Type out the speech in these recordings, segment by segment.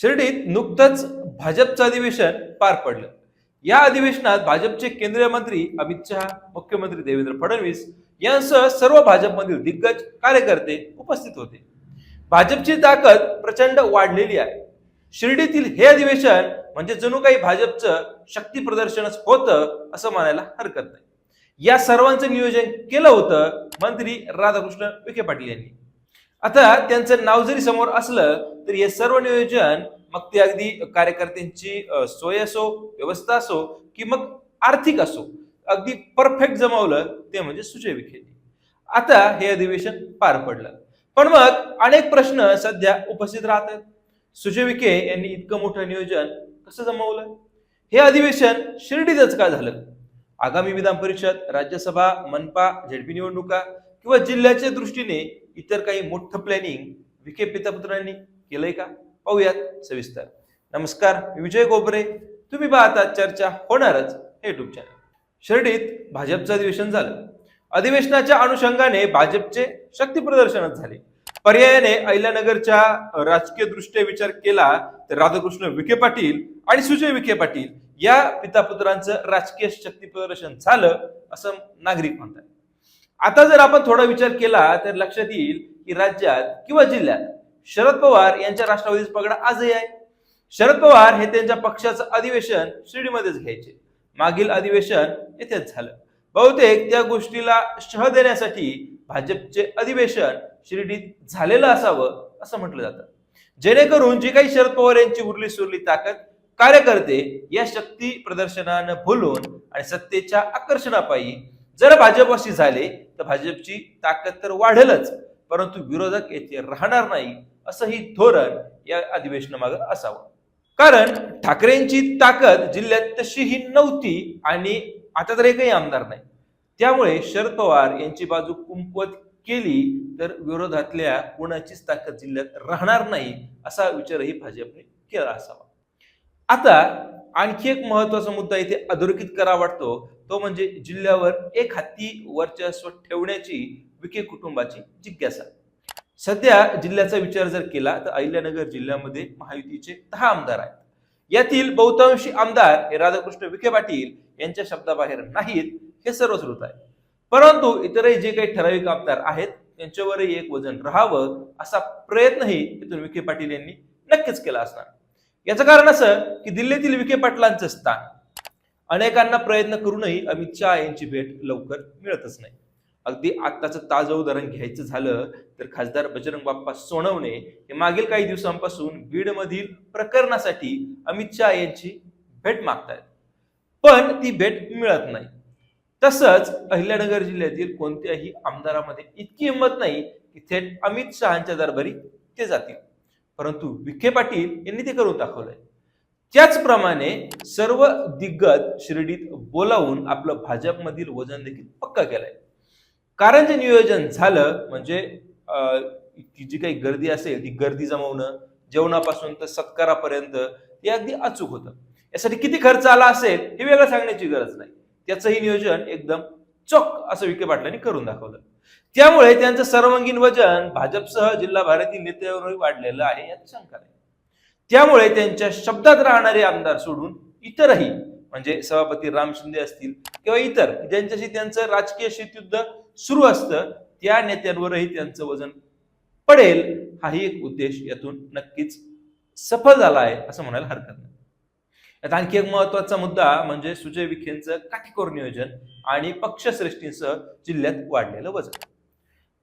शिर्डीत नुकतंच भाजपचं अधिवेशन पार पडलं. या अधिवेशनात भाजपचे केंद्रीय मंत्री अमित शहा मुख्यमंत्री देवेंद्र फडणवीस यांसह सर्व भाजपमधील दिग्गज कार्यकर्ते उपस्थित होते. भाजपची ताकद प्रचंड वाढलेली आहे. शिर्डीतील हे अधिवेशन म्हणजे जणू काही भाजपचं शक्ती प्रदर्शनच होतं असं म्हणायला हरकत नाही. या सर्वांचं नियोजन केलं होतं मंत्री राधाकृष्ण विखे पाटील यांनी. आता त्यांचं नाव जरी समोर असलं तरी हे सर्व नियोजन मग ते अगदी कार्यकर्त्यांची सोय असो व्यवस्था असो की मग आर्थिक असो. अगदी परफेक्ट जमावलं ते म्हणजे सुजय विखे आता हे अधिवेशन पार पडलं. पण मग अनेक प्रश्न सध्या उपस्थित राहतात. सुजय विखे यांनी इतकं मोठं नियोजन कसं जमवलं? हे अधिवेशन शिर्डीतच का झालं? आगामी विधान परिषद राज्यसभा मनपा झेडपी निवडणुका किंवा जिल्ह्याच्या दृष्टीने इतर काही मोठं प्लॅनिंग विखे पितापुत्रांनी केलंय का? पाहूयात सविस्तर. नमस्कार मी विजय गोबरे तुम्ही पाहता चर्चा होणारच हे युट्यूब चॅनल शिर्डीत भाजपचं अधिवेशन झालं. अधिवेशनाच्या अनुषंगाने भाजपचे शक्ती प्रदर्शनच झाले. पर्यायाने अहिल्यानगरच्या राजकीय दृष्ट्या विचार केला तर राधाकृष्ण विखे पाटील आणि सुजय विखे पाटील या पितापुत्रांचं राजकीय शक्ती प्रदर्शन झालं असं नागरिक म्हणतात. आता जर आपण थोडा विचार केला तर लक्षात येईल की राज्यात किंवा जिल्ह्यात शरद पवार यांच्या राष्ट्रवादीचा पगडा आजही आहे. शरद पवार हे त्यांच्या पक्षाचं अधिवेशन शिर्डीमध्येच घ्यायचे. मागील अधिवेशन येथेच झालं. बहुतेक त्या गोष्टीला शह देण्यासाठी भाजपचे अधिवेशन शिर्डीत झालेलं असावं असं म्हटलं जातं. जेणेकरून जी काही शरद पवार यांची उरली सुरली ताकद कार्यकर्ते या शक्ती प्रदर्शनानं भुलून आणि सत्तेच्या आकर्षणापायी जर भाजपशी झाले तर भाजपची ताकद तर वाढेलच परंतु विरोधक येथे राहणार नाही असंही धोरण या अधिवेशनामागं असावं. कारण ठाकरेंची ताकद जिल्ह्यात तशीही नव्हती आणि आता तर एकही आमदार नाही. त्यामुळे शरद पवार यांची बाजू कुंपवत केली तर विरोधातल्या कोणाचीच ताकद जिल्ह्यात राहणार नाही असा विचारही भाजपने केला असावा. आता आणखी एक महत्त्वाचा मुद्दा इथे अधोरेखित करा वाटतो. तो म्हणजे जिल्ह्यावर एक हत्ती वर्चस्व ठेवण्याची विखे कुटुंबाची जिज्ञासा. सध्या जिल्ह्याचा विचार जर केला तर अहिल्यानगर जिल्ह्यामध्ये महायुतीचे दहा आमदार आहेत. यातील बहुतांशी आमदार हे राधाकृष्ण विखे पाटील यांच्या शब्दाबाहेर नाहीत हे सर्वश्रुत आहे परंतु इतरही जे काही ठराविक आमदार आहेत त्यांच्यावरही एक वजन राहावं असा प्रयत्नही इथून विखे पाटील यांनी नक्कीच केला असणार. याचं कारण असं की दिल्लीतील विखे पाटलांचं स्थान. अनेकांना प्रयत्न करूनही अमित शहा यांची भेट लवकर मिळतच नाही. अगदी आत्ताचं ताजं उदाहरण घ्यायचं झालं तर खासदार बजरंग बाप्पा सोनवणे हे मागील काही दिवसांपासून बीडमधील प्रकरणासाठी अमित शहा यांची भेट मागतायत. पण ती भेट मिळत नाही. तसंच अहिल्यानगर जिल्ह्यातील कोणत्याही आमदारामध्ये इतकी हिंमत नाही की थेट अमित शहाच्या दरबारी ते जातील. परंतु विखे पाटील यांनी ते करून दाखवलंय. त्याचप्रमाणे सर्व दिग्गज शिर्डीत बोलावून आपलं भाजपमधील वजन देखील पक्का केलंय. कारण जे नियोजन झालं म्हणजे जी काही गर्दी असेल ती गर्दी जमवणं जेवणापासून तर सत्कारापर्यंत हे अगदी अचूक होतं. यासाठी किती खर्च आला असेल हे वेगळं सांगण्याची गरज नाही. त्याचंही नियोजन एकदम चोख असं विखे पाटलांनी करून दाखवलं. त्यामुळे त्यांचं सर्वांगीण वजन भाजपसह जिल्हा भारतीय नेत्यावरही वाढलेलं आहे यात शंका नाही. त्यामुळे त्यांच्या शब्दात राहणारे आमदार सोडून इतरही म्हणजे सभापती राम शिंदे असतील किंवा इतर ज्यांच्याशी त्यांचं राजकीय शीतयुद्ध सुरू असतं त्या नेत्यांवरही त्यांचं वजन पडेल हाही एक उद्देश यातून नक्कीच सफल झाला आहे असं म्हणायला हरकत नाही. यात आणखी एक महत्त्वाचा मुद्दा म्हणजे सुजय विखेंचं काटेकोर नियोजन आणि पक्षश्रेष्ठींसह जिल्ह्यात वाढलेलं वजन.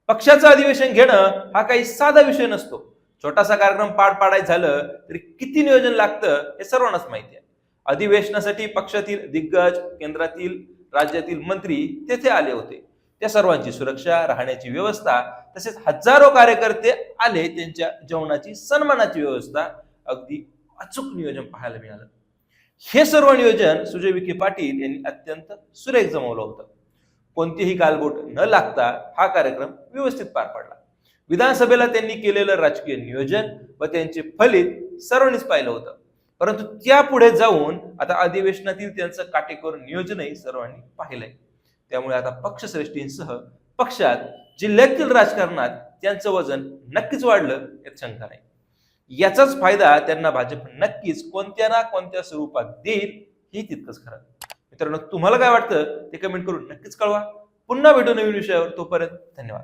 पक्षाचं अधिवेशन घेणं हा काही साधा विषय नसतो. छोटासा कार्यक्रम पार पाडायचं झालं तरी किती नियोजन लागतं हे सर्वांनाच माहिती आहे. अधिवेशनासाठी पक्षातील दिग्गज केंद्रातील राज्यातील मंत्री तेथे आले होते. त्या सर्वांची सुरक्षा राहण्याची व्यवस्था तसेच हजारो कार्यकर्ते आले त्यांच्या जेवणाची सन्मानाची व्यवस्था. अगदी अचूक नियोजन पाहायला मिळालं. हे सर्व नियोजन सुजय विखे पाटील यांनी अत्यंत सुरेख जमवलं होतं. कोणतीही गालबोट न लागता हा कार्यक्रम व्यवस्थित पार पडला. विधानसभेला त्यांनी केलेलं राजकीय नियोजन व त्यांचे फलित सर्वांनीच पाहिलं होतं. परंतु त्यापुढे जाऊन आता अधिवेशनातील त्यांचं काटेकोर नियोजनही सर्वांनी पाहिलंय. त्यामुळे आता पक्षश्रेष्ठींसह पक्षात जिल्ह्यातील राजकारणात त्यांचं वजन नक्कीच वाढलं यात शंका नाही. याचाच फायदा त्यांना भाजप नक्कीच कोणत्या ना कोणत्या स्वरूपात देईल ही तितकंच खरं. मित्रांनो तुम्हाला काय वाटतं ते कमेंट करून नक्कीच कळवा. पुन्हा भेटू नवीन विषयावर. तोपर्यंत धन्यवाद.